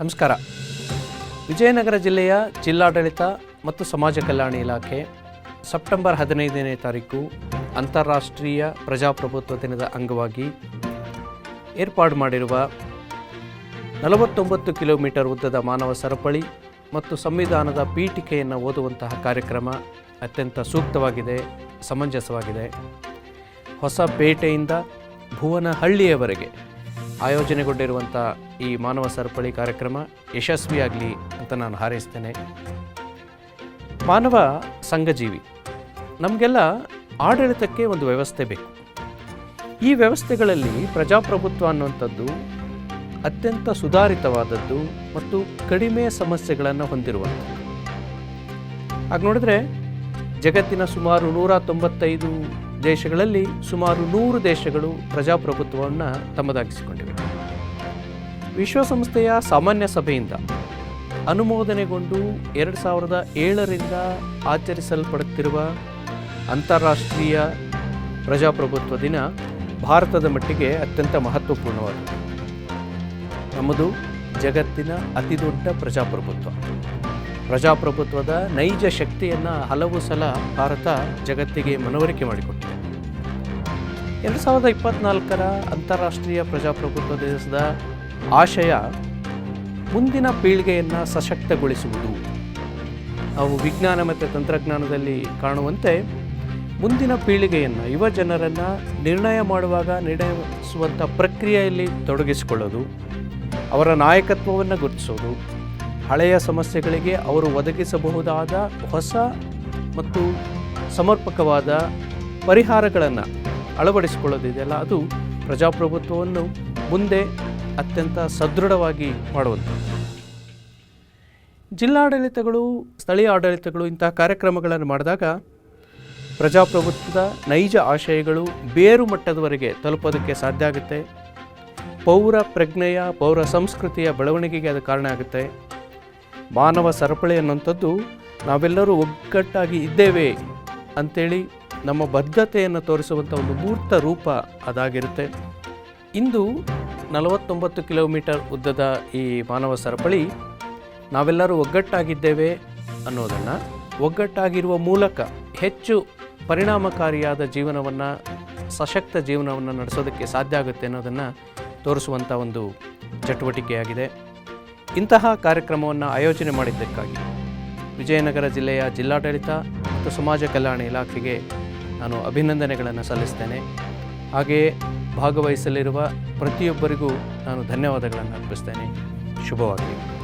ನಮಸ್ಕಾರ. ವಿಜಯನಗರ ಜಿಲ್ಲೆಯ ಜಿಲ್ಲಾಡಳಿತ ಮತ್ತು ಸಮಾಜ ಕಲ್ಯಾಣ ಇಲಾಖೆ ಸೆಪ್ಟೆಂಬರ್ ಹದಿನೈದನೇ ತಾರೀಕು ಅಂತಾರಾಷ್ಟ್ರೀಯ ಪ್ರಜಾಪ್ರಭುತ್ವ ದಿನದ ಅಂಗವಾಗಿ ಏರ್ಪಾಡು ಮಾಡಿರುವ ನಲವತ್ತೊಂಬತ್ತು ಕಿಲೋಮೀಟರ್ ಉದ್ದದ ಮಾನವ ಸರಪಳಿ ಮತ್ತು ಸಂವಿಧಾನದ ಪೀಠಿಕೆಯನ್ನು ಓದುವಂತಹ ಕಾರ್ಯಕ್ರಮ ಅತ್ಯಂತ ಸೂಕ್ತವಾಗಿದೆ, ಸಮಂಜಸವಾಗಿದೆ. ಹೊಸ ಪೇಟೆಯಿಂದ ಭುವನಹಳ್ಳಿಯವರೆಗೆ ಆಯೋಜನೆಗೊಂಡಿರುವಂಥ ಈ ಮಾನವ ಸರಪಳಿ ಕಾರ್ಯಕ್ರಮ ಯಶಸ್ವಿಯಾಗಲಿ ಅಂತ ನಾನು ಹಾರೈಸ್ತೇನೆ. ಮಾನವ ಸಂಘಜೀವಿ, ನಮಗೆಲ್ಲ ಆಡಳಿತಕ್ಕೆ ಒಂದು ವ್ಯವಸ್ಥೆ ಬೇಕು. ಈ ವ್ಯವಸ್ಥೆಗಳಲ್ಲಿ ಪ್ರಜಾಪ್ರಭುತ್ವ ಅನ್ನುವಂಥದ್ದು ಅತ್ಯಂತ ಸುಧಾರಿತವಾದದ್ದು ಮತ್ತು ಕಡಿಮೆ ಸಮಸ್ಯೆಗಳನ್ನು ಹೊಂದಿರುವಂಥದ್ದು. ಹಾಗೆ ನೋಡಿದ್ರೆ ಜಗತ್ತಿನ ಸುಮಾರು ನೂರ ತೊಂಬತ್ತೈದು ದೇಶಗಳಲ್ಲಿ ಸುಮಾರು ನೂರು ದೇಶಗಳು ಪ್ರಜಾಪ್ರಭುತ್ವವನ್ನು ತಮ್ಮದಾಗಿಸಿಕೊಂಡಿವೆ. ವಿಶ್ವಸಂಸ್ಥೆಯ ಸಾಮಾನ್ಯ ಸಭೆಯಿಂದ ಅನುಮೋದನೆಗೊಂಡು ಎರಡು ಸಾವಿರದ ಏಳರಿಂದ ಆಚರಿಸಲ್ಪಡುತ್ತಿರುವ ಅಂತಾರಾಷ್ಟ್ರೀಯ ಪ್ರಜಾಪ್ರಭುತ್ವ ದಿನ ಭಾರತದ ಮಟ್ಟಿಗೆ ಅತ್ಯಂತ ಮಹತ್ವಪೂರ್ಣವಾಗಿದೆ ನಮ್ಮದು ಜಗತ್ತಿನ ಅತಿದೊಡ್ಡ ಪ್ರಜಾಪ್ರಭುತ್ವ. ಪ್ರಜಾಪ್ರಭುತ್ವದ ನೈಜ ಶಕ್ತಿಯನ್ನು ಹಲವು ಸಲ ಭಾರತ ಜಗತ್ತಿಗೆ ಮನವರಿಕೆ ಮಾಡಿಕೊಟ್ಟಿದೆ. ಎರಡು ಸಾವಿರದ ಇಪ್ಪತ್ನಾಲ್ಕರ ಅಂತಾರಾಷ್ಟ್ರೀಯ ಪ್ರಜಾಪ್ರಭುತ್ವ ದಿವಸದ ಆಶಯ ಮುಂದಿನ ಪೀಳಿಗೆಯನ್ನು ಸಶಕ್ತಗೊಳಿಸುವುದು. ನಾವು ವಿಜ್ಞಾನ ಮತ್ತು ತಂತ್ರಜ್ಞಾನದಲ್ಲಿ ಕಾಣುವಂತೆ ಮುಂದಿನ ಪೀಳಿಗೆಯನ್ನು, ಯುವ ಜನರನ್ನು ನಿರ್ಣಯ ಮಾಡುವಾಗ ನಿರ್ಣಯಿಸುವಂಥ ಪ್ರಕ್ರಿಯೆಯಲ್ಲಿ ತೊಡಗಿಸಿಕೊಳ್ಳೋದು, ಅವರ ನಾಯಕತ್ವವನ್ನು ಗುರುತಿಸೋದು, ಹಳೆಯ ಸಮಸ್ಯೆಗಳಿಗೆ ಅವರು ಒದಗಿಸಬಹುದಾದ ಹೊಸ ಮತ್ತು ಸಮರ್ಪಕವಾದ ಪರಿಹಾರಗಳನ್ನು ಅಳವಡಿಸಿಕೊಳ್ಳೋದಿದೆಯಲ್ಲ ಅದು ಪ್ರಜಾಪ್ರಭುತ್ವವನ್ನು ಮುಂದೆ ಅತ್ಯಂತ ಸದೃಢವಾಗಿ ಮಾಡುವಂಥದ್ದು. ಜಿಲ್ಲಾಡಳಿತಗಳು, ಸ್ಥಳೀಯ ಆಡಳಿತಗಳು ಇಂತಹ ಕಾರ್ಯಕ್ರಮಗಳನ್ನು ಮಾಡಿದಾಗ ಪ್ರಜಾಪ್ರಭುತ್ವದ ನೈಜ ಆಶಯಗಳು ಬೇರು ಮಟ್ಟದವರೆಗೆ ತಲುಪೋದಕ್ಕೆ ಸಾಧ್ಯ ಆಗುತ್ತೆ. ಪೌರ ಪ್ರಜ್ಞೆಯ, ಪೌರ ಸಂಸ್ಕೃತಿಯ ಬೆಳವಣಿಗೆಗೆ ಅದು ಕಾರಣ ಆಗುತ್ತೆ. ಮಾನವ ಸರಪಳಿ ಅನ್ನುವಂಥದ್ದು ನಾವೆಲ್ಲರೂ ಒಗ್ಗಟ್ಟಾಗಿ ಇದ್ದೇವೆ ಅಂಥೇಳಿ ನಮ್ಮ ಬದ್ಧತೆಯನ್ನು ತೋರಿಸುವಂಥ ಒಂದು ಮೂರ್ತ ರೂಪ ಅದಾಗಿರುತ್ತೆ. ಇಂದು ನಲವತ್ತೊಂಬತ್ತು ಕಿಲೋಮೀಟರ್ ಉದ್ದದ ಈ ಮಾನವ ಸರಪಳಿ ನಾವೆಲ್ಲರೂ ಒಗ್ಗಟ್ಟಾಗಿದ್ದೇವೆ ಅನ್ನೋದನ್ನು ಒಗ್ಗಟ್ಟಾಗಿರುವ ಮೂಲಕ ಹೆಚ್ಚು ಪರಿಣಾಮಕಾರಿಯಾದ ಜೀವನವನ್ನು, ಸಶಕ್ತ ಜೀವನವನ್ನು ನಡೆಸೋದಕ್ಕೆ ಸಾಧ್ಯ ಆಗುತ್ತೆ ಅನ್ನೋದನ್ನು ತೋರಿಸುವಂಥ ಒಂದು ಚಟುವಟಿಕೆಯಾಗಿದೆ. ಇಂತಹ ಕಾರ್ಯಕ್ರಮವನ್ನು ಆಯೋಜನೆ ಮಾಡಿದ್ದಕ್ಕಾಗಿ ವಿಜಯನಗರ ಜಿಲ್ಲೆಯ ಜಿಲ್ಲಾಡಳಿತ ಮತ್ತು ಸಮಾಜ ಕಲ್ಯಾಣ ಇಲಾಖೆಗೆ ನಾನು ಅಭಿನಂದನೆಗಳನ್ನು ಸಲ್ಲಿಸ್ತೇನೆ. ಹಾಗೆಯೇ ಭಾಗವಹಿಸಲಿರುವ ಪ್ರತಿಯೊಬ್ಬರಿಗೂ ನಾನು ಧನ್ಯವಾದಗಳನ್ನು ಅರ್ಪಿಸ್ತೇನೆ. ಶುಭವಾಗಲಿ.